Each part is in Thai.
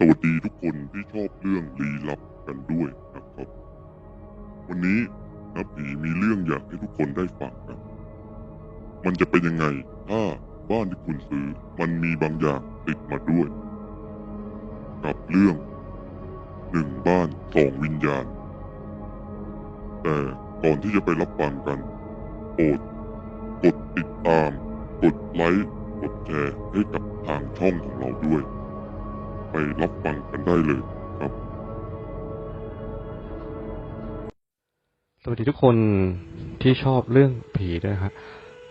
สวัสดีทุกคนที่ชอบเรื่องลี้ลับกันด้วยนะครับ วันนี้นะผีมีเรื่องอยากให้ทุกคนได้ฟังกันมันจะเป็นยังไง ถ้าบ้านที่คุณซื้อมันมีบางอย่างติดมาด้วย กับเรื่องหนึ่งบ้านสองวิญญาณ แต่ก่อนที่จะไปรับฟังกันโปรดกดติดตาม กดไลค์ กดแชร์ให้กับทางช่องของเราด้วย ไปรับฟังกันได้เลยครับ สวัสดีทุกคนที่ชอบเรื่องผีด้วยนะฮะ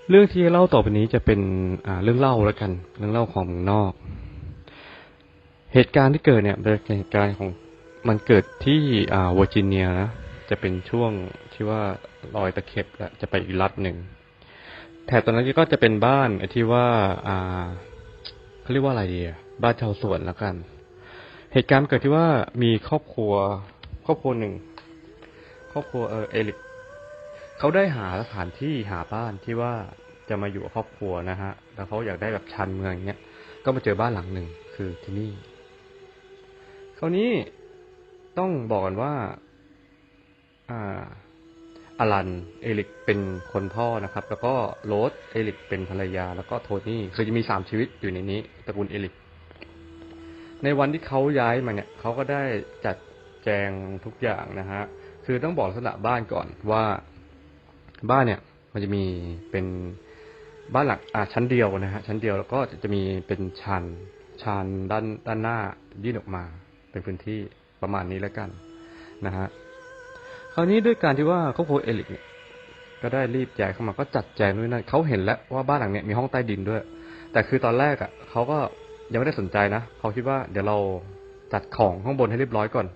เรื่องที่จะเล่าต่อไปนี้จะเป็นอ่าเรื่องเล่าแล้วกัน เรื่องเล่าของเมืองนอก เหตุการณ์ที่เกิดเนี่ยเป็นเหตุการณ์ของมันเกิดที่อ่าเวอร์จิเนียนะจะเป็นช่วงที่ว่าลอยตะเข็บและจะไปอีกรัฐหนึ่งแถบตอนนั้นก็จะเป็นบ้านที่ว่า อ่าเขาเรียกว่าอะไรดีอะ บ้านชาวสวนแล้วกัน เหตุการณ์เกิดที่ว่ามีครอบครัว ครอบครัวหนึ่ง ครอบครัวเออเอลิกเขาได้หาสถานที่หาบ้านที่ว่าจะมาอยู่ครอบครัวนะฮะ แล้วเขาอยากได้แบบชันเมืองเงี้ย ก็มาเจอบ้านหลังหนึ่งคือที่นี่ คราวนี้ต้องบอกกันว่า อ่าอลันเอลิกเป็นคนพ่อนะครับ แล้วก็โรสเอลิกเป็นภรรยา แล้วก็โทนี่คือจะมีสามชีวิตอยู่ในนี้ตระกูลเอลิก ในวันที่เขาย้ายมาเนี่ยเขาก็ได้จัดแจงทุกอย่างนะฮะ คือต้องบอกลักษณะบ้านก่อนว่าบ้านเนี่ย มันจะมีเป็นบ้านหลังอ่าชั้นเดียวนะฮะชั้นเดียวแล้วก็จะมีเป็นชันชันด้านด้านหน้ายื่นออกมา เป็นพื้นที่ประมาณนี้แล้วกันนะฮะคราวนี้ด้วยการที่ว่าครอบครัวเอลิกเนี่ยก็ได้รีบย้ายเข้ามาก็จัดแจงด้วยนั่นเขาเห็นแล้วว่าบ้านหลังเนี้ยมีห้องใต้ดินด้วย แต่คือตอนแรกอะเขาก็ ยังไม่ได้สนใจนะเขาคิดว่าเดี๋ยวเราจัดของข้างบนให้เรียบร้อยก่อน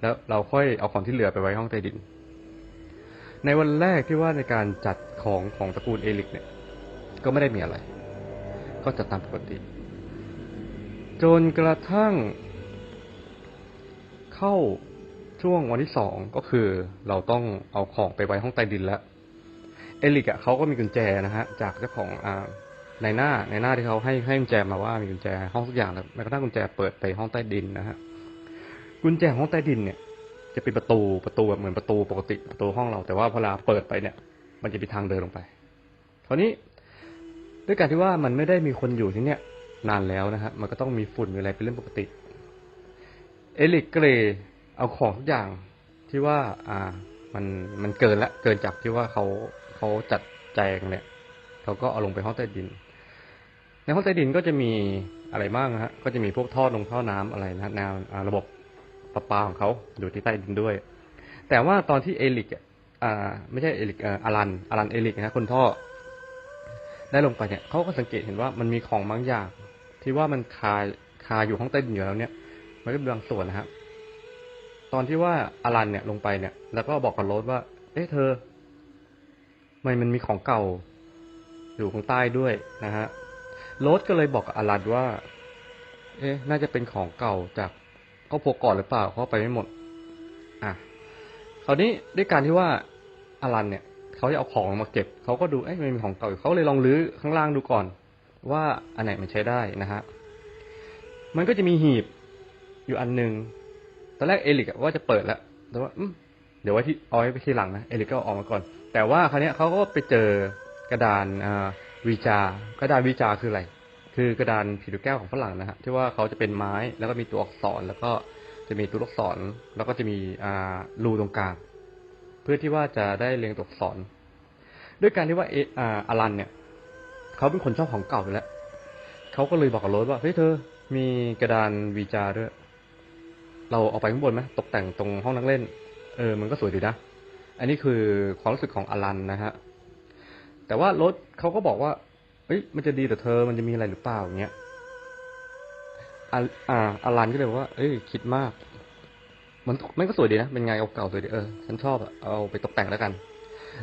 แล้วเราค่อยเอาของที่เหลือไปไว้ห้องใต้ดิน ในวันแรกที่ว่าในการจัดของของตระกูลเอลิกเนี่ย ก็ไม่ได้มีอะไร ก็จัดตามปกติ จนกระทั่ง เข้าช่วงวันที่สองก็คือเราต้องเอาของไปไว้ห้องใต้ดินแล้ว เอลิกอะเขาก็มีกุญแจนะฮะ จากเจ้าของอ่า ในหน้าในหน้าที่เขาให้ให้กุญแจมาว่ามีกุญแจห้องทุกอย่างแล้วแม้กระทั่งกุญแจเปิดไปห้องใต้ดินนะฮะกุญแจห้องใต้ดินเนี่ย จะเป็นประตูประตูแบบเหมือนประตูปกติประตูห้องเรา แต่ว่าพอเราเปิดไปเนี่ย มันจะมีทางเดินลงไปคราวนี้ด้วยการที่ว่ามันไม่ได้มีคนอยู่ที่เนี่ย นานแล้วนะฮะมันก็ต้องมีฝุ่นมีอะไรเป็นเรื่องปกติ เอลิกก็เลยเอาของทุกอย่างที่ว่า อ่า มันมันเกินละเกินจากที่ว่าเขาเขาจัดแจงเนี่ยเขาก็เอาลงไปห้องใต้ดิน ในห้องใต้ดินก็จะมีอะไรบ้างนะฮะ ก็จะมีพวกท่อลงท่อน้ำอะไรนะแนวระบบประปาของเขาอยู่ที่ใต้ดินด้วย แต่ว่าตอนที่เอลิกอะอ่าไม่ใช่เอลิกอ่ออารันอารันเอลิกนะคนพ่อ ได้ลงไปเนี่ยเขาก็สังเกตเห็นว่ามันมีของบางอย่าง ที่ว่ามันคาคาอยู่ห้องใต้ดินอยู่แล้วเนี่ย มันก็เป็นบางส่วนนะฮะตอนที่ว่าอารันเนี่ยลงไปเนี่ย แล้วก็บอกกับโรสว่า เอ๊ะเธอทำไมมันมีของเก่า อยู่ข้างใต้ด้วยนะฮะ โรสก็เลยบอกกับอารันว่า เอ๊ะ น่าจะเป็นของเก่าจากครอบครัวก่อนหรือเปล่า เขาไปไม่หมด อะ คราวนี้ด้วยการที่ว่าอารันเนี่ย เขาจะเอาของมาเก็บ เขาก็ดู เอ๊ะมันมีของเก่าอยู่เขาเลยลองรื้อข้างล่างดูก่อน ว่าอันไหนมันใช้ได้นะฮะ มันก็จะมีหีบอยู่อันหนึ่งตอนแรกเอลิกว่าจะเปิดแล้ว แต่ว่าเดี๋ยวไว้ที่เอาไว้ไปทีหลังนะ เอลิกก็ออกมาก่อน แต่ว่าคราวเนี้ยเขาก็ไปเจอกระดานอ่า วีจากระดานวีจาคืออะไร คือกระดานผิวแก้วของฝรั่งนะฮะที่ว่าเขาจะเป็นไม้แล้วก็มีตัวอักษร แล้วก็จะมีตัวอักษรแล้วก็จะมีอ่ารูตรงกลางเพื่อที่ว่าจะได้เรียงตัวอักษร ด้วยการที่ว่าเออ่าอลันเนี่ย เขาเป็นคนชอบของเก่าอยู่แล้วเขาก็เลยบอกกับโรสว่าเฮ้ยเธอ มีกระดานวีจาด้วย เราเอาไปข้างบนไหมตกแต่งตรงห้องนั่งเล่น เออมันก็สวยดีนะ อันนี้คือความรู้สึกของอลันนะฮะ แต่ว่ารถเขาก็บอกว่าเฮ้ยมันจะดีแต่เธอมันจะมีอะไรหรือเปล่าอย่างเงี้ยอ่าอ่าอลันก็เลยว่า เอ้ย คิดมาก มันมันก็สวยดีนะ เป็นไงเอาเก่าสวยดีเออ ฉันชอบอะเอาไปตกแต่งแล้วกัน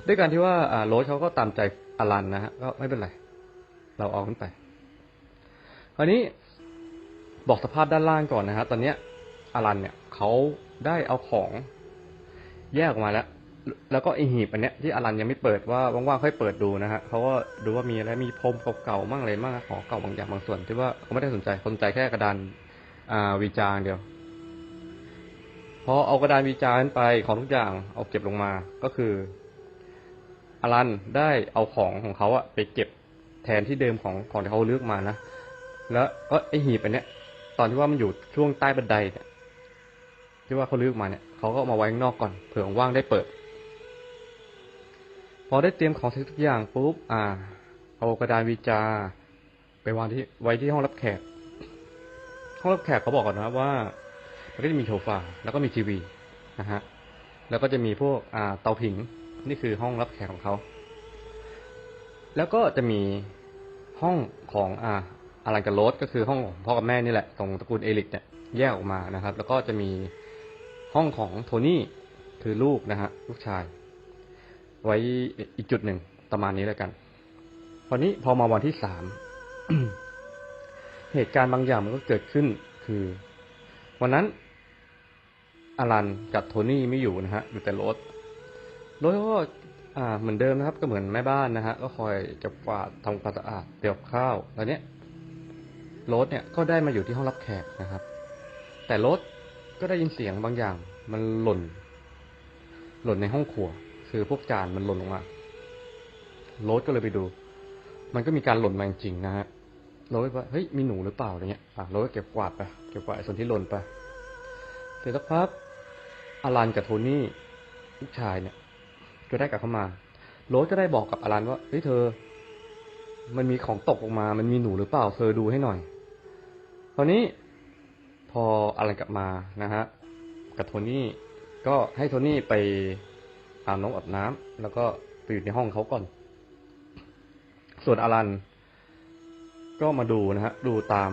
ด้วยการที่ว่า อ่าโรสเขาก็ตามใจอลันนะฮะ ก็ไม่เป็นไร เราเอาขึ้นไป คราวนี้บอกสภาพด้านล่างก่อนนะฮะ ตอนเนี้ยอลันเนี่ยเขาได้เอาของ แยกออกมาแล้ว แล้วก็ไอหีบอันเนี้ยที่อลันยังไม่เปิดว่าว่างๆค่อยเปิดดูนะฮะเขาก็ดูว่ามีอะไรมีพรมเก่าๆมั่งอะไรมั่งของเก่าบางอย่างบางส่วนที่ว่าเขาไม่ได้สนใจสนใจแค่กระดานอ่าวีจางเดียวพอเอากระดานวีจานไปของทุกอย่างเอาเก็บลงมาก็คืออลันได้เอาของของเขาอะไปเก็บแทนที่เดิมของของที่เขาเลือกมานะแล้วก็ไอหีบอันเนี้ย ตอนที่ว่ามันอยู่ช่วงใต้บันไดเนี่ยที่ว่าเขาเลือกมาเนี่ยเขาก็เอามาไว้ข้างนอกก่อนเผื่อว่างๆได้เปิด พอได้เตรียมของเสร็จทุกอย่างปุ๊บอ่าเอากระดานวีจา ไปวางที่ไว้ที่ห้องรับแขก ห้องรับแขกเขาบอกก่อนนะว่ามันก็จะมีโซฟาแล้วก็มีทีวีนะฮะแล้วก็จะมีพวกอ่าเตาผิงนี่คือห้องรับแขกของเขา แล้วก็จะมีห้องของอ่าอารันกับโรสก็คือห้องของพ่อกับแม่นี่แหละตรงตระกูลเอลิกเนี่ยแยกออกมานะครับ แล้วก็จะมีห้องของโทนี่คือลูกนะฮะลูกชาย ไว้อีกจุดหนึ่งประมาณนี้แล้วกันวันนี้พอมาวันที่สามเหตุการณ์บางอย่างมันก็เกิดขึ้น คือ วันนั้นอารันกับโทนี่ไม่อยู่นะฮะอยู่แต่รสโรสก็อ่าเหมือนเดิมนะครับ ก็เหมือนแม่บ้านนะฮะก็คอยเก็บกวาดทำความสะอาดเตรียมกับข้าวแล้วเนี้ยรสเนี่ยก็ได้มาอยู่ที่ห้องรับแขกนะครับ แต่รสก็ได้ยินเสียงบางอย่าง มันหล่น หล่นในห้องครัว คือพวกจานมันหล่นลงมาโรสก็เลยไปดู มันก็มีการหล่นมาจริงๆนะฮะโรสว่าเฮ้ยมีหนูหรือเปล่าอะไรเงี้ยอะโรสก็เก็บกวาดไปเก็บกวาดส่วนที่หล่นไปเสร็จสักพักอารันกับโทนี่ลูกชายเนี่ย ก็ได้กลับเข้ามาโรสก็ได้บอกกับอารันว่าเฮ้ยเธอ มันมีของตกออกมา มันมีหนูหรือเปล่า เธอดูให้หน่อยคราวนี้พออารันกลับมานะฮะกับโทนี่ก็ให้โทนี่ไป อาบน้องอาบน้ำแล้วก็ไปอยู่ในห้องเขาก่อน ส่วนอารันก็มาดูนะฮะ ดูตาม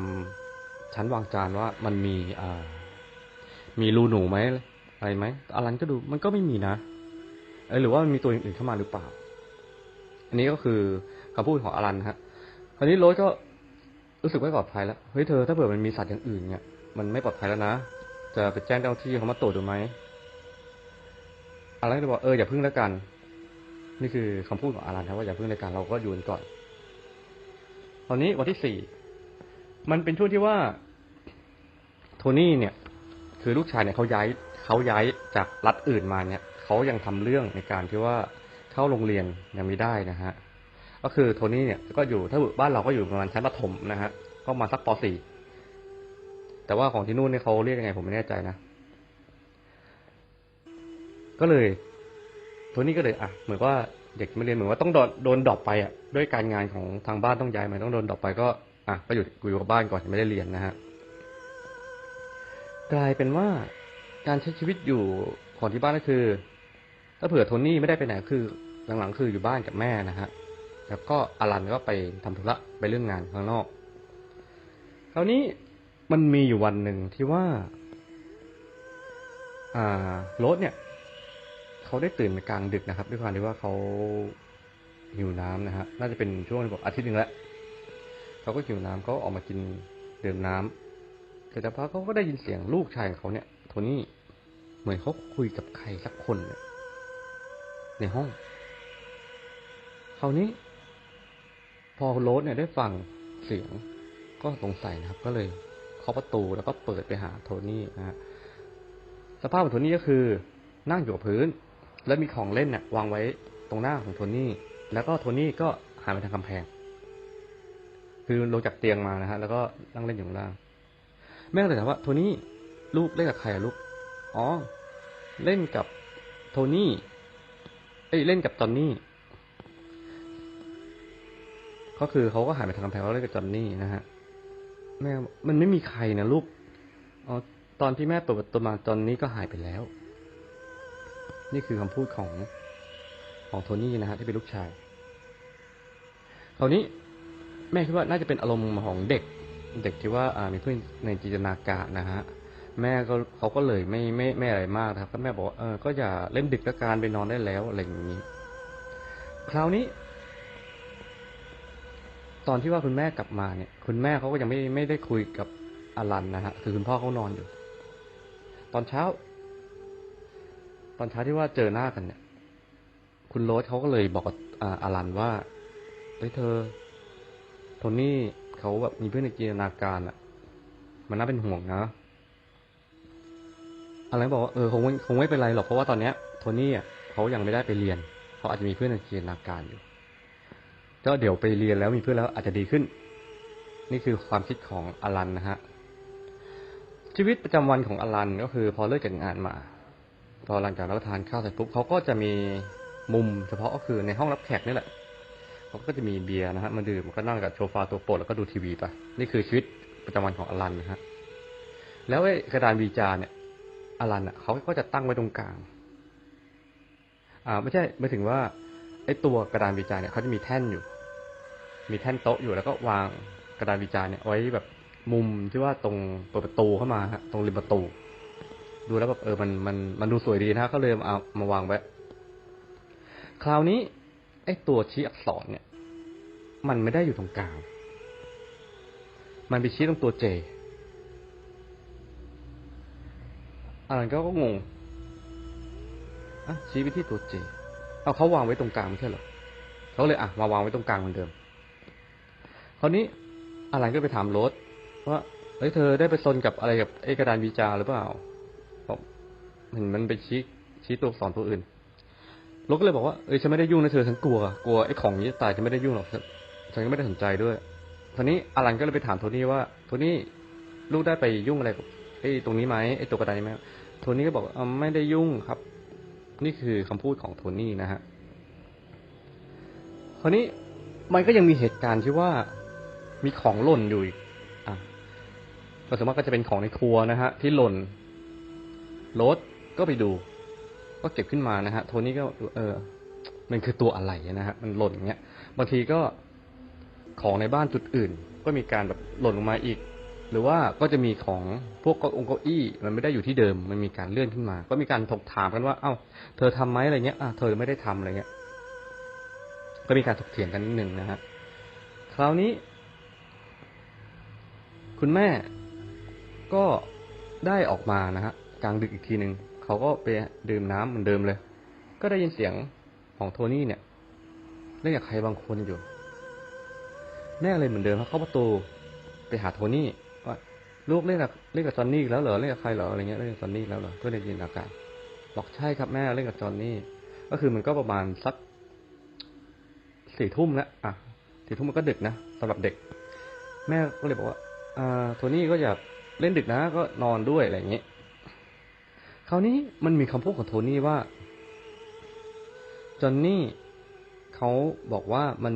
ชั้นวางจานว่ามันมีอ่า มีรูหนูไหมอะไรไหมอารันก็ดูมันก็ไม่มีนะเอหรือว่ามันมีตัวอื่นเข้ามาหรือเปล่า อันนี้ก็คือคำพูดของอารันฮะคราวนี้โรสก็รู้สึกไม่ปลอดภัยแล้วเฮ้ยเธอถ้าเผื่อมันมีสัตว์อย่างอื่นเนี่ยมันไม่ปลอดภัยแล้วนะจะไปแจ้งเจ้าหน้าที่เขามาตรวจดูไหม อารันก็บอกเอออย่าพึ่งแล้วกัน นี่คือคำพูดของอารันครับว่าอย่าพึ่งแล้วกันเราก็อยู่กันก่อน ตอนนี้วันที่สี่มันเป็นช่วงที่ว่า โทนี่เนี่ย คือลูกชายเนี่ยเขาย้ายเขาย้ายจากรัฐอื่นมาเนี่ยเขายังทำเรื่องในการที่ว่าเข้าโรงเรียนยังไม่ได้นะฮะก็คือโทนี่เนี่ยก็อยู่ถ้าบ้านเราก็อยู่ประมาณชั้นประถมนะฮะก็มาสักป .4 แต่ว่าของที่นู่นเนี่ยเขาเรียกยังไงผมไม่แน่ใจนะ ก็เลยโทนี่ก็เลยอะเหมือนว่าเด็กไม่เรียนเหมือนว่าต้องโดนโดนดรอปไปอะด้วยการงานของทางบ้านต้องย้ายมาต้องโดนดรอปไปก็อะก็อยู่อยู่กับบ้านก่อนไม่ได้เรียนนะฮะกลายเป็นว่าการใช้ชีวิตอยู่ของที่บ้านก็คือ ถ้าเผื่อโทนี่ไม่ได้ไปไหนคือหลังๆคืออยู่บ้านกับแม่นะฮะแล้วก็อารันก็ไปทำธุระไปเรื่องงานข้างนอกคราวนี้มันมีอยู่วันหนึ่งที่ว่า อ่าโรสเนี่ย เขาได้ตื่นกลางดึกนะครับ ด้วยความที่ว่าเขาหิวน้ำนะฮะน่าจะเป็นช่วงบอกอาทิตย์หนึ่งแล้วเขาก็หิวน้ำเขาออกมากินดื่มน้ำเสร็จแล้วพักเขาก็ได้ยินเสียงลูกชายของเขาเนี่ยโทนี่เหมือนเขาคุยกับใครสักคนเนี่ยในห้องคราวนี้ พอโรสเนี่ยได้ฟังเสียงก็สงสัยนะครับ ก็เลยเคาะประตูแล้วก็เปิดไปหาโทนี่นะฮะสภาพของโทนี่ก็คือนั่งอยู่กับพื้น แล้วมีของเล่นเนี่ยวางไว้ตรงหน้าของโทนี่ แล้วก็โทนี่ก็หันไปทางกำแพง คือลงจากเตียงมานะฮะ แล้วก็นั่งเล่นอยู่ข้างล่าง แม่ก็เลยถามว่าโทนี่ลูกเล่นกับใครอะลูก อ๋อ เล่นกับโทนี่ เอ้ยเล่นกับจอนนี่ ก็คือเขาก็หันไปทางกำแพงแล้วเล่นกับจอนนี่นะฮะ แม่ มันไม่มีใครนะลูก อ๋อ ตอนที่แม่เปิดประตูมาจอนนี่ก็หายไปแล้ว นี่คือคำพูดของของโทนี่นะฮะที่เป็นลูกชายคราวนี้แม่คิดว่าน่าจะเป็นอารมณ์ของเด็ก เด็กที่ว่าอ่ามีเพื่อนในจินตนาการนะฮะแม่ก็เขาก็เลยไม่ไม่ไม่อะไรมากนะครับก็แม่บอกว่าเออก็อย่าเล่นดึกละการไปนอนได้แล้วอะไรอย่างนี้ คราวนี้ ตอนที่ว่าคุณแม่กลับมาเนี่ย คุณแม่เขาก็ยังไม่ไม่ได้คุยกับอารันนะฮะคือคุณพ่อเขานอนอยู่ ตอนเช้า ตอนเช้าที่ว่าเจอหน้ากันเนี่ย คุณโรสเขาก็เลยบอกกับอารันว่าเฮ้ยเธอ โทนี่เขาแบบมีเพื่อนในจินตนาการอะมันน่าเป็นห่วงนะอะไรบอกว่าเออคงคงไม่เป็นไรหรอกเพราะว่าตอนเนี้ย โทนี่อะเขายังไม่ได้ไปเรียนเขาอาจจะมีเพื่อนในจินตนาการอยู่ก็เดี๋ยวไปเรียนแล้วมีเพื่อนแล้วอาจจะดีขึ้น นี่คือความคิดของอลันนะฮะชีวิตประจำวันของอลันก็คือพอเลิกจากงานมา พอหลังจากรับประทานข้าวเสร็จปุ๊บเขาก็จะมีมุมเฉพาะก็คือในห้องรับแขกนี่แหละเขาก็จะมีเบียร์นะฮะมาดื่มก็นั่งกับโซฟาตัวโปรดแล้วก็ดูทีวีไปนี่คือชีวิตประจำวันของอลันนะฮะแล้วไอ้กระดานวีจาเนี่ยอลันอะเขาก็จะตั้งไว้ตรงกลาง อ่า ไม่ใช่ไม่ถึงว่าไอ้ตัวกระดานวีจาเนี่ยเขาจะมีแท่นอยู่ มีแท่นโต๊ะอยู่แล้วก็วางกระดานวิจาร์เนี่ยไว้แบบมุมที่ว่าตรงเปิดประตูเข้ามาฮะตรงริมประตู ดูแล้วแบบเออมันมันมันดูสวยดีนะฮะก็เลยเอามาวางไว้ คราวนี้ไอ้ตัวชี้อักษรเนี่ย มันไม่ได้อยู่ตรงกลาง มันไปชี้ตรงตัวเจอารันก็งงอะชี้ไปที่ตัวเจเอาเขาวางไว้ตรงกลางไม่ใช่หรอเขาเลยอะมาวางไว้ตรงกลางเหมือนเดิม คราวนี้อารันก็ไปถามโรสว่าเฮ้ยเธอได้ไปซนกับอะไรกับไอ้กระดานวีจาหรือเปล่า เห็นมันไปชี้ชี้ตัวสอักษรตัวอื่นโรสก็เลยบอกว่าเอ้ยฉันไม่ได้ยุ่งนะเธอฉันกลัวกลัวไอ้ของนี้จะตายฉันไม่ได้ยุ่งหรอกฉันฉันก็ไม่ได้สนใจด้วยคราวนี้อารันก็เลยไปถามโทนี่ว่าโทนี่ลูกได้ไปยุ่งอะไรกับไอ้ตรงนี้ไหมไอ้ตัวกระดานนี้ไหมโทนี่ก็บอกอไม่ได้ยุ่งครับ นี่คือคำพูดของโทนี่นะฮะคราวนี้มันก็ยังมีเหตุการณ์ที่ว่ามีของหล่นอยู่อีกอะก็ส่วนมากก็จะเป็นของในครัวนะฮะ ที่หล่นรถ ก็ไปดู ก็เก็บขึ้นมานะฮะโทนี่ก็เออ มันคือตัวอะไรนะฮะมันหล่นอย่างเงี้ยบางทีก็ของในบ้านจุดอื่น ก็มีการแบบหล่นลงมาอีก หรือว่าก็จะมีของพวกเก้าองเก้าอี้ มันไม่ได้อยู่ที่เดิม มันมีการเลื่อนขึ้นมา ก็มีการถกถามกันว่า เอ้า เธอทำไหมอะไรเงี้ยอะเธอไม่ได้ทำอะไรเงี้ย ก็มีการถกเถียงกันนิดหนึ่งนะฮะคราวนี้ คุณแม่ก็ได้ออกมานะฮะกลางดึกอีกทีหนึ่ง เขาก็ไปดื่มน้ำเหมือนเดิมเลย ก็ได้ยินเสียงของโทนี่เนี่ยเล่นกับใครบางคนอยู่ แม่เลยเหมือนเดิมครับเข้าประตูไปหาโทนี่ว่าลูกเล่นกับเล่นกับจอนนี่แล้วเหรอเล่นกับใครเหรออะไรเงี้ยเล่นกับจอนนี่แล้วเหรอก็เลยยินอาการบอกใช่ครับแม่เล่นกับจอนนี่ก็คือมันก็ประมาณสักสี่ทุ่มแล้วอะสี่ทุ่มมันก็ดึกนะสำหรับเด็ก แม่ก็เลยบอกว่าอ่าโทนี่ก็อย่าเล่นดึกนะก็นอนด้วยอะไรอย่างนี้ คราวนี้มันมีคำพูดของโทนี่ว่าจอนนี่เขาบอกว่ามัน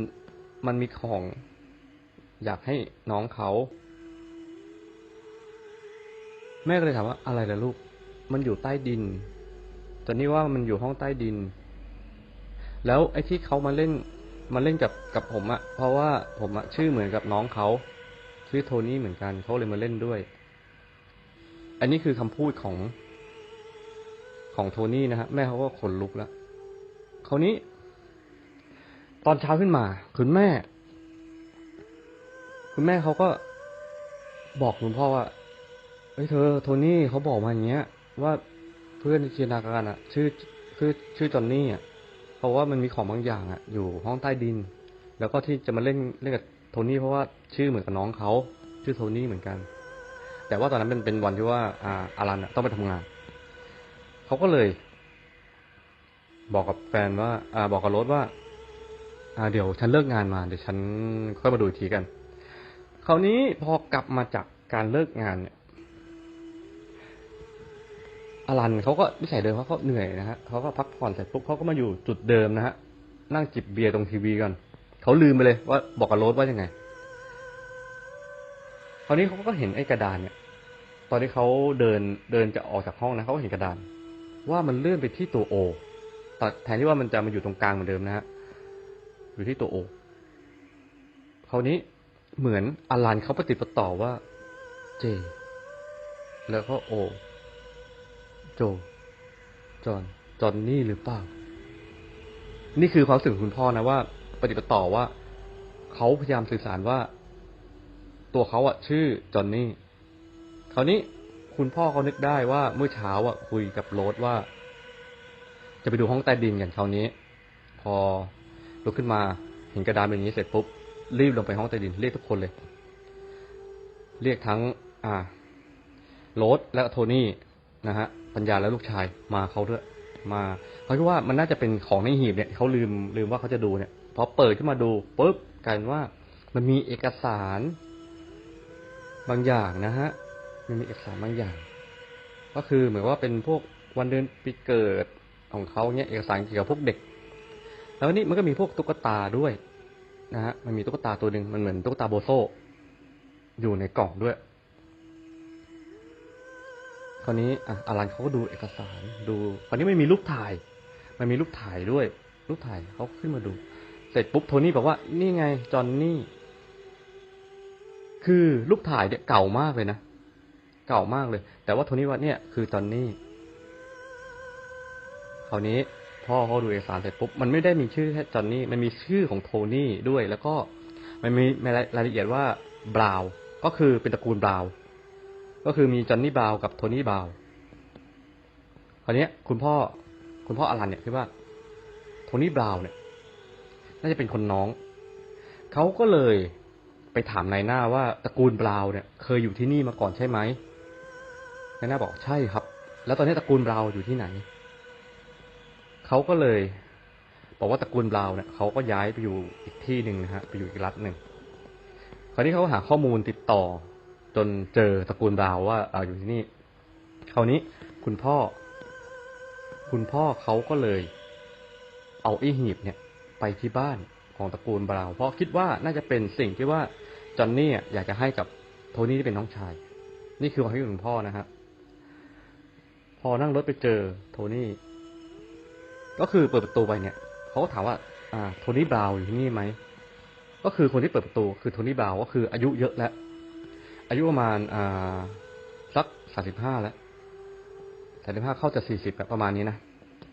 มันมีของ อยากให้น้องเขา แม่ก็เลยถามว่าอะไรล่ะลูก มันอยู่ใต้ดินจอนนี่ว่ามันอยู่ห้องใต้ดิน แล้วไอ้ที่เขามาเล่นมาเล่นกับกับผมอะเพราะว่าผมอะชื่อเหมือนกับน้องเขาชื่อโทนี่เหมือนกันเขาเลยมาเล่นด้วย อันนี้คือคำพูดของ ของโทนี่นะฮะแม่เขาก็ขนลุกแล้วคราวนี้ ตอนเช้าขึ้นมา คุณแม่ คุณแม่เขาก็บอกคุณพ่อว่าเฮ้ยเธอ โทนี่เขาบอกมาอย่างเงี้ย ว่าเพื่อนที่จินตนาการอะ ชื่อชื่อชื่อจอนนี่อะเพราะว่ามันมีของบางอย่างอะ อยู่ห้องใต้ดิน แล้วก็ที่จะมาเล่นเล่นกับโทนี่เพราะว่าชื่อเหมือนกับน้องเขาชื่อโทนี่เหมือนกัน แต่ว่าตอนนั้นเป็นเป็นวันที่ว่า อ่าอารันต้องไปทำงาน เขาก็เลย บอกกับแฟนว่า อ่า บอกกับรถว่า อ่า เดี๋ยวฉันเลิกงานมาเดี๋ยวฉันค่อยมาดูทีกัน คราวนี้พอกลับมาจากการเลิกงานเนี่ยอลันเขาก็นิสัยเดิมเขาก็เหนื่อยนะฮะเขาก็พักผ่อนเสร็จปุ๊บเขาก็มาอยู่จุดเดิมนะฮะ นั่งจิบเบียร์ตรงทีวีกันเขาลืมไปเลยว่าบอกกับโรสว่ายังไง คราวนี้เขาก็เห็นไอ้กระดานเนี่ย ตอนที่เขาเดินเดินจะออกจากห้องนะเขาก็เห็นกระดาน ว่ามันเลื่อนไปที่ตัวโอแต่แทนที่ว่ามันจะมาอยู่ตรงกลางเหมือนเดิมนะฮะอยู่ที่ตัวโอคราวนี้เหมือนอลันเขาปฏิปต่อว่า เจ แล้วก็โอ โจ จอน จอนนี่หรือเปล่า นี่คือความรู้สึกขอคุณพ่อนะว่า ปฏิปต่อว่าเขาพยายามสื่อสารว่า ตัวเขาอะชื่อจอนนี่ คราวนี้ คุณพ่อเขานึกได้ว่าเมื่อเช้าอะคุยกับโรสว่า จะไปดูห้องใต้ดินกันคราวนี้ พอลุกขึ้นมาเห็นกระดานเป็นอย่างนี้เสร็จปุ๊บรีบลงไปห้องใต้ดินเรียกทุกคนเลย เรียกทั้ง อ่าโรสและโทนี่นะฮะปัญญาและลูกชายมาเขาด้วยมาเขาคิดว่ามันน่าจะเป็นของในหีบเนี่ยเขาลืมลืมว่าเขาจะดูเนี่ยพอเปิดขึ้นมาดูปุ๊บกลายเป็นว่ามันมีเอกสาร บางอย่างนะฮะ มันมีเอกสารบางอย่าง ก็คือเหมือนว่าเป็นพวกวันเดือนปีเกิดของเขาเนี่ยเอกสารเกี่ยวกับพวกเด็ก แล้วนี่มันก็มีพวกตุ๊กตาด้วยนะฮะมันมีตุ๊กตาตัวหนึ่งมันเหมือนตุ๊กตาโบโซอยู่ในกล่องด้วย คราวนี้อะอารันเขาก็ดูเอกสารดู คราวนี้ไม่มีรูปถ่าย มันมีรูปถ่ายด้วย รูปถ่ายเขาขึ้นมาดู เสร็จปุ๊บโทนี่บอกว่านี่ไงจอนนี่ คือรูปถ่ายเนี่ยเก่ามากเลยนะ เก่ามากเลย แต่ว่าโทนี่ว่าเนี่ยคือจอนนี่คราวนี้พ่อเขาดูเอกสารเสร็จปุ๊บมันไม่ได้มีชื่อแค่จอนนี่มันมีชื่อของโทนี่ด้วย แล้วก็มันมีรายละเอียดว่าบราวน์ก็คือเป็นตระกูลบราวน์ก็คือมีจอนนี่บราวน์กับโทนี่บราวน์คราวนี้คุณพ่อคุณพ่ออลันเนี่ยคิดว่าโทนี่บราวน์เนี่ยน่าจะเป็นคนน้องเขาก็เลยไปถามนายหน้าว่าตระกูลบราวน์เนี่ย เคยอยู่ที่นี่มาก่อนใช่ไหม นายหน้าบอกใช่ครับ แล้วตอนนี้ตระกูลบราว์อยู่ที่ไหน เขาก็เลยบอกว่าตระกูลบราว์เนี่ยเขาก็ย้ายไปอยู่อีกที่หนึ่งนะฮะไปอยู่อีกรัฐหนึ่งคราวนี้เขาหาข้อมูลติดต่อ จนเจอตระกูลบราว์ว่าอออยู่ที่นี่ คราวนี้คุณพ่อ คุณพ่อเขาก็เลย เอาไอ้หีบเนี่ย ไปที่บ้านของตระกูลบราว์เพราะคิดว่าน่าจะเป็นสิ่งที่ว่าจอนนี่อยากจะให้กับโทนี่ที่เป็นน้องชาย นี่คือความคิดของคุณพ่อนะฮะ พอนั่งรถไปเจอโทนี่ ก็คือเปิดประตูไปเนี่ยเขาก็ถามว่า อ่า โทนี่บราวอยู่ที่นี่ไหม ก็คือคนที่เปิดประตูคือโทนี่บราวก็คืออายุเยอะแล้ว อายุประมาณอ่าสักสามสิบห้าแล้วสามสิบห้าเข้าจะสี่สิบประมาณนี้นะ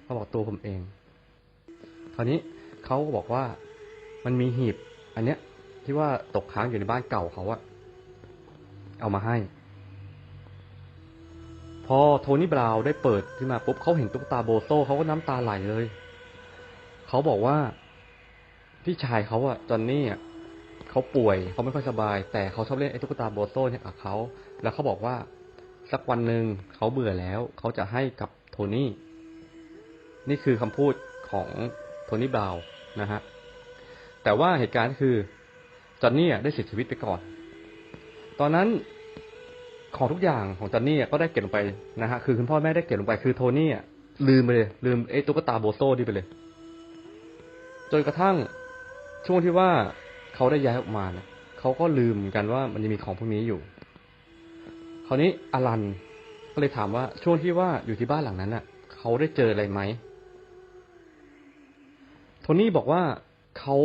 เขาบอกตัวผมเอง คราวนี้เขาก็บอกว่ามันมีหีบ อันเนี้ยที่ว่าตกค้างอยู่ในบ้านเก่าเขาอะเอามาให้ พอโทนี่บราว์ได้เปิดขึ้นมาปุ๊บเขาเห็นตุ๊กตาโบโซเขาก็น้ำตาไหลเลย เขาบอกว่าพี่ชายเขาอะจอนนี่อะเขาป่วยเขาไม่ค่อยสบาย แต่เขาชอบเล่นไอ้ตุ๊กตาโบโซเนี่ยกับเขาแล้วเขาบอกว่าสักวันหนึ่งเขาเบื่อแล้วเขาจะให้กับโทนี่ นี่คือคำพูดของโทนี่บราวนะฮะแต่ว่าเหตุการณ์คือจอนนี่ได้เสียชีวิตไปก่อน ตอนนั้น ของทุกอย่างของจอนนี่ก็ได้เก็บลงไปนะฮะคือคุณพ่อแม่ได้เก็บลงไปคือโทนี่ลืมไปเลย ลืมไอ้ตุ๊กตาโบโซนี่ไปเลย จนกระทั่งช่วงที่ว่าเขาได้ย้ายออกมาเนี่ยเขาก็ลืมกันว่ามันยังมีของพวกนี้อยู่ คราวนี้อลันก็เลยถามว่าช่วงที่ว่าอยู่ที่บ้านหลังนั้นน่ะ เขาได้เจออะไรไหมโทนี่บอกว่าเขา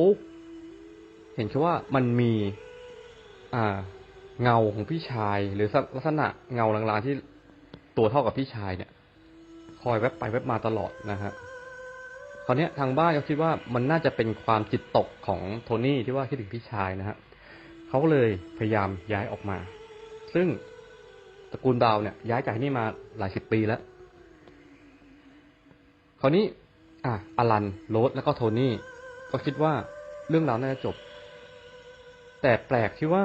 เห็นแค่ว่ามันมี อ่า เงาของพี่ชาย หรือลักษณะเงาลางๆที่ตัวเท่ากับพี่ชายเนี่ย คอยแวบไปแวบมาตลอดนะฮะคราวนี้ทางบ้านเขาคิดว่ามันน่าจะเป็นความจิตตกของโทนี่ที่ว่าคิดถึงพี่ชายนะฮะเขาเลยพยายามย้ายออกมา ซึ่งตระกูลดาวเนี่ย ย้ายจากที่นี่มาหลายสิบปีแล้วคราวนี้ อะอลันโรสแล้วก็โทนี่ ก็คิดว่าเรื่องราวน่าจะจบ แต่แปลกที่ว่า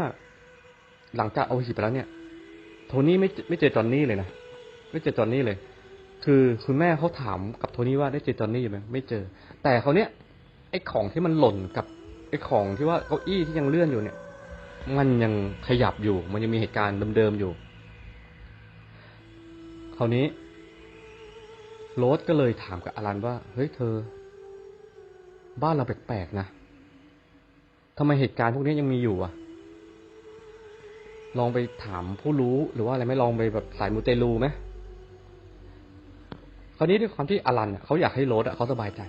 หลังจากเอาหีบไปแล้วเนี่ยโทนี่ไม่ไม่เจอจอนนี่เลยนะไม่เจอจอนนี่เลย คือคุณแม่เขาถามกับโทนี่ว่าได้เจอจอนนี่ไหมไม่เจอ แต่เขาเนี้ยไอ้ของที่มันหล่นกับไอ้ของที่ว่าเก้าอี้ที่ยังเลื่อนอยู่เนี่ย มันยังขยับอยู่ มันยังมีเหตุการณ์เดิมๆอยู่คราวนี้โรสก็เลยถามกับอลันว่า เฮ้ยเธอ บ้านเราแปลกๆนะทำไมเหตุการณ์พวกนี้ยังมีอยู่อะ ลองไปถามผู้รู้หรือว่าอะไรไม่ลองไปแบบสายมูเตลูไหมคราวนี้ด้วยความที่อลันเขาอยากให้โรสเขาสบายใจ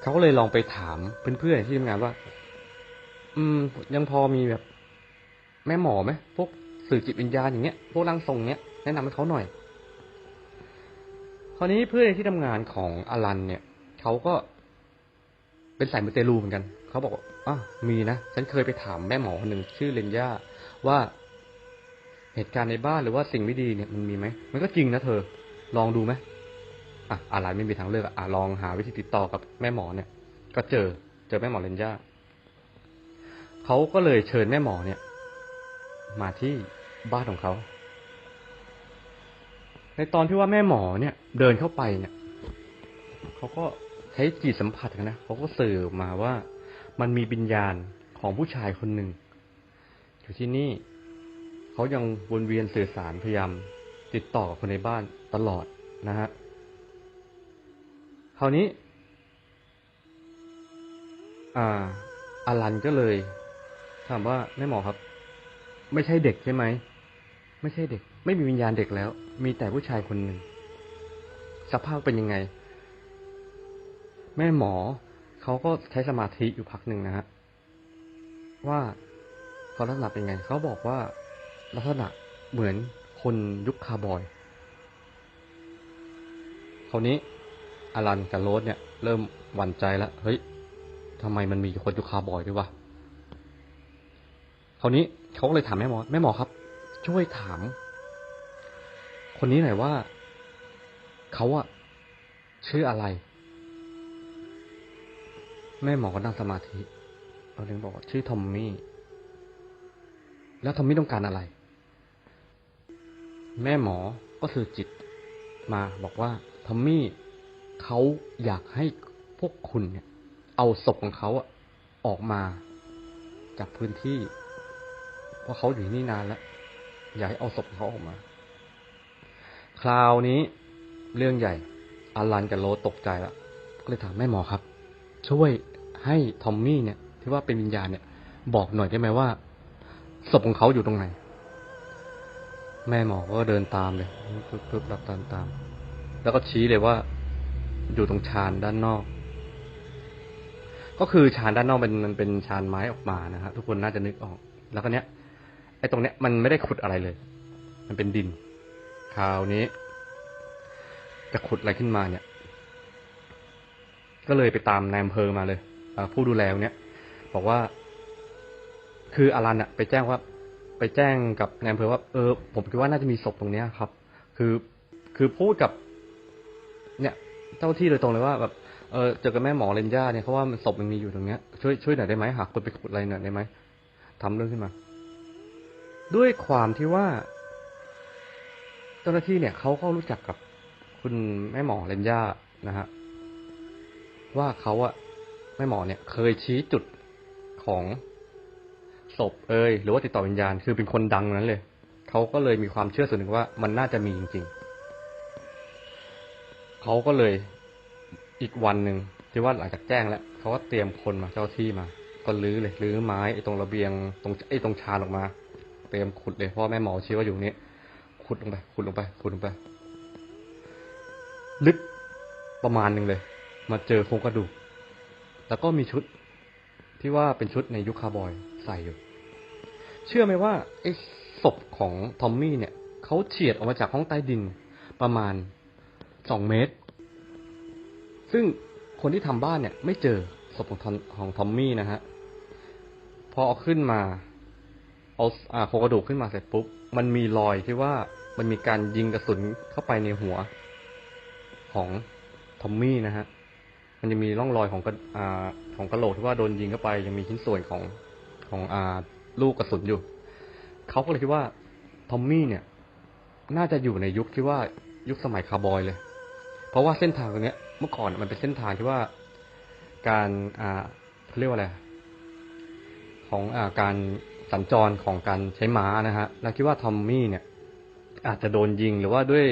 เขาก็เลยลองไปถามเพื่อนๆที่ทำงานว่า อืม ยังพอมีแบบ แม่หมอไหมพวกสื่อจิตวิญญาณอย่างเงี้ยพวกร่างทรงเนี้ยแนะนำให้เขาหน่อย คราวนี้เพื่อนที่ทำงานของอลันเนี่ยเขาก็เป็นสายมูเตลูเหมือนกัน เขาบอกว่าอะมีนะ ฉันเคยไปถามแม่หมอคนหนึ่งชื่อเลนย่า ว่าเหตุการณ์ในบ้านหรือว่าสิ่งไม่ดีเนี่ยมันมีไหม มันก็จริงนะเธอ ลองดูไหมอะอะไรไม่มีทางเลือกอะอะลองหาวิธีติดต่อกับแม่หมอเนี่ย ก็เจอ เจอแม่หมอเลนย่าเขาก็เลยเชิญแม่หมอเนี่ย มาที่บ้านของเขา ในตอนที่ว่าแม่หมอเนี่ย เดินเข้าไปเนี่ยเขาก็ใช้จิตสัมผัสกันนะเขาก็สื่อมาว่ามันมีวิญญาณของผู้ชายคนหนึ่ง อยู่ที่นี่ เขายังวนเวียนสื่อสารพยายามติดต่อกับคนในบ้านตลอดนะฮะคราวนี้ อ่าอารันก็เลย ถามว่าแม่หมอครับ ไม่ใช่เด็กใช่ไหมไม่ใช่เด็ก ไม่มีวิญญาณเด็กแล้ว มีแต่ผู้ชายคนหนึ่งสภาพเป็นยังไง แม่หมอเขาก็ใช้สมาธิอยู่พักหนึ่งนะฮะว่า เขาลักษณะเป็นไง เขาบอกว่าลักษณะเหมือนคนยุคคาร์บอยคราวนี้อารันกับโรสเนี่ย เริ่มหวั่นใจแล้วเฮ้ยทำไมมันมีคนยุคคาร์บอยด้วยวะคราวนี้เขาเลยถามแม่หมอแม่หมอครับ ช่วยถาม คนนี้หน่อยว่าเขาอะชื่ออะไร แม่หมอก็นั่งสมาธิเราถึงบอกว่าชื่อทอมมี่ แล้วทอมมี่ต้องการอะไร แม่หมอก็สื่อจิตมาบอกว่าทอมมี่เขาอยากให้พวกคุณเนี่ย เอาศพของเขาออกมาจากพื้นที่ เพราะเขาอยู่ที่นี่นานแล้ว อยากให้เอาศพของเขาออกมา คราวนี้เรื่องใหญ่อารันกับโรตกใจแล้วก็เลยถามแม่หมอครับ ช่วยให้ทอมมี่เนี่ยที่ว่าเป็นวิญญาณเนี่ย บอกหน่อยได้ไหมว่า ศพของเขาอยู่ตรงไหน แม่หมอก็เดินตามเลยปึ๊บปึ๊บรับตามตาม แล้วก็ชี้เลยว่า อยู่ตรงชานด้านนอก ก็คือชานด้านนอกเป็นมันเป็นชานไม้ออกมานะฮะทุกคนน่าจะนึกออก แล้วก็เนี้ยไอ้ตรงเนี้ยมันไม่ได้ขุดอะไรเลย มันเป็นดิน คราวนี้ จะขุดอะไรขึ้นมาเนี่ย ก็เลยไปตามนายอำเภอมาเลยผู้ดูแลเนี้ยบอกว่า คืออารันอะไปแจ้งว่า ไปแจ้งกับนายอำเภอว่าเออ ผมคิดว่าน่าจะมีศพตรงเนี้ยครับ คือคือพูดกับ เนี่ย เจ้าที่โดยตรงเลยว่าแบบเออเจอกับแม่หมอเรนย่าเนี่ยเขาว่ามันศพมันมีอยู่ตรงเนี้ยช่วยช่วยหน่อยได้ไหมหาคนไปขุดอะไรหน่อยได้ไหมทำเรื่องขึ้นมา ด้วยความที่ว่า เจ้าหน้าที่เนี่ยเขาก็รู้จักกับคุณแม่หมอเรนย่านะฮะว่าเขาอะแม่หมอเนี่ย เคยชี้จุดของ ศพเอยหรือว่าติดต่อวิญญาณ คือเป็นคนดังนั้นเลยเขาก็เลยมีความเชื่อส่วนหนึ่งว่ามันน่าจะมีจริงๆเขาก็เลยอีกวันหนึ่งที่ว่าหลังจากแจ้งแล้วเขาก็เตรียมคนมาเจ้าที่มา ก็รื้อเลยรื้อไม้ไอ้ตรงระเบียงตรงไอ้ตรงชานออกมา เตรียมขุดเลยเพราะแม่หมอชี้ว่าอยู่นี้ขุดลงไปขุดลงไปขุดลงไป ลึกประมาณหนึ่งเลย มาเจอโครงกระดูก แล้วก็มีชุดที่ว่าเป็นชุดในยุคคาร์บอยใส่อยู่ เชื่อไหมว่าไอ้ศพของทอมมี่เนี่ยเขาเฉียดออกมาจากห้องใต้ดินประมาณสองเมตร ซึ่งคนที่ทำบ้านเนี่ย ไม่เจอศพของทอมของทอมมี่นะฮะ พอเอาขึ้นมาเอาอ่าโครงกระดูกขึ้นมาเสร็จปุ๊บ มันมีรอยที่ว่ามันมีการยิงกระสุนเข้าไปในหัวของทอมมี่นะฮะ มันจะมีร่องรอยของกระอ่าของกระโหลกที่ว่าโดนยิงเข้าไป ยังมีชิ้นส่วนของของอ่า ลูกกระสุนอยู่ เขาก็เลยคิดว่าทอมมี่เนี่ย น่าจะอยู่ในยุคที่ว่ายุคสมัยคาร์บอยเลย เพราะว่าเส้นทางตรงนี้ยเมื่อก่อนมันเป็นเส้นทางที่ว่า การอ่าเขาเรียกว่าอะไรของอ่าการสัญจรของการใช้ม้านะฮะแล้วคิดว่าทอมมี่เนี่ย อาจจะโดนยิงหรือว่าด้วย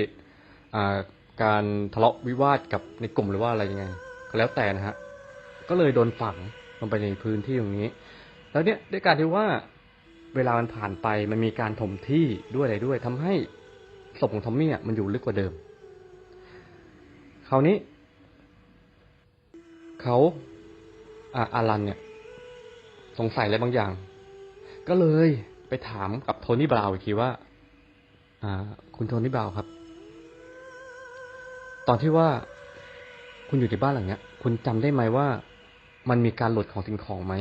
อ่าการทะเลาะวิวาทกับในกลุ่มหรือว่าอะไรยังไง ก็แล้วแต่นะฮะ ก็เลยโดนฝังลงไปในพื้นที่ตรงนี้ แล้วเนี่ยด้วยการที่ว่า เวลามันผ่านไปมันมีการถมที่ด้วยอะไรด้วยทำให้ศพของทอมมี่อะมันอยู่ลึกกว่าเดิม คราวนี้เขาอาอารันเนี่ย สงสัยอะไรบางอย่าง ก็เลยไปถามกับโทนี่บราวน์อีกทีว่า อ่า คุณโทนี่บราวน์ครับ ตอนที่ว่าคุณอยู่ที่บ้านหลังเนี้ย คุณจำได้ไหมว่า มันมีการหลุดของสิ่งของไหม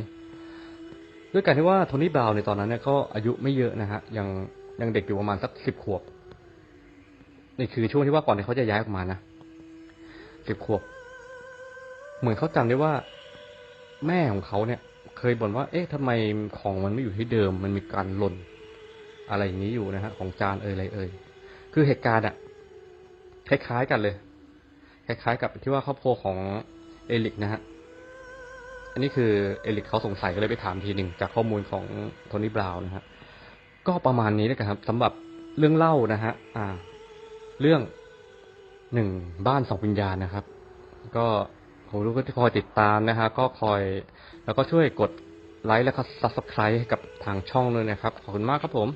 ด้วยการที่ว่าโทนี่บราวในตอนนั้นเนี่ยเขาอายุไม่เยอะนะฮะยังยังเด็กอยู่ประมาณสักสิบขวบนี่คือช่วงที่ว่าก่อนที่เขาจะย้ายออกมานะสิบขวบ เหมือนเขาจำได้ว่า แม่ของเขาเนี่ย เคยบ่นว่า เอ๊ะทำไมของมันไม่อยู่ที่เดิม มันมีการหล่น อะไรอย่างนี้อยู่นะฮะ ของจานเอ่ยอะไรเอ่ยคือเหตุการณ์อะคล้ายๆกันเลย คล้ายๆ กับที่ว่าครอบครัวของเอลิกนะฮะ อันนี้คือเอลิกเขาสงสัยก็เลยไปถามทีหนึ่งจากข้อมูลของโทนี่บราวน์นะฮะก็ประมาณนี้นะครับสำหรับเรื่องเล่านะฮะอ่า เรื่องหนึ่งบ้านสองวิญญาณนะครับ ก็ผมรู้ก็ที่คอยติดตามนะฮะก็คอย แล้วก็ช่วยกดไลค์และก็ subscribe ให้กับทางช่องด้วยนะครับ ขอบคุณมากครับผม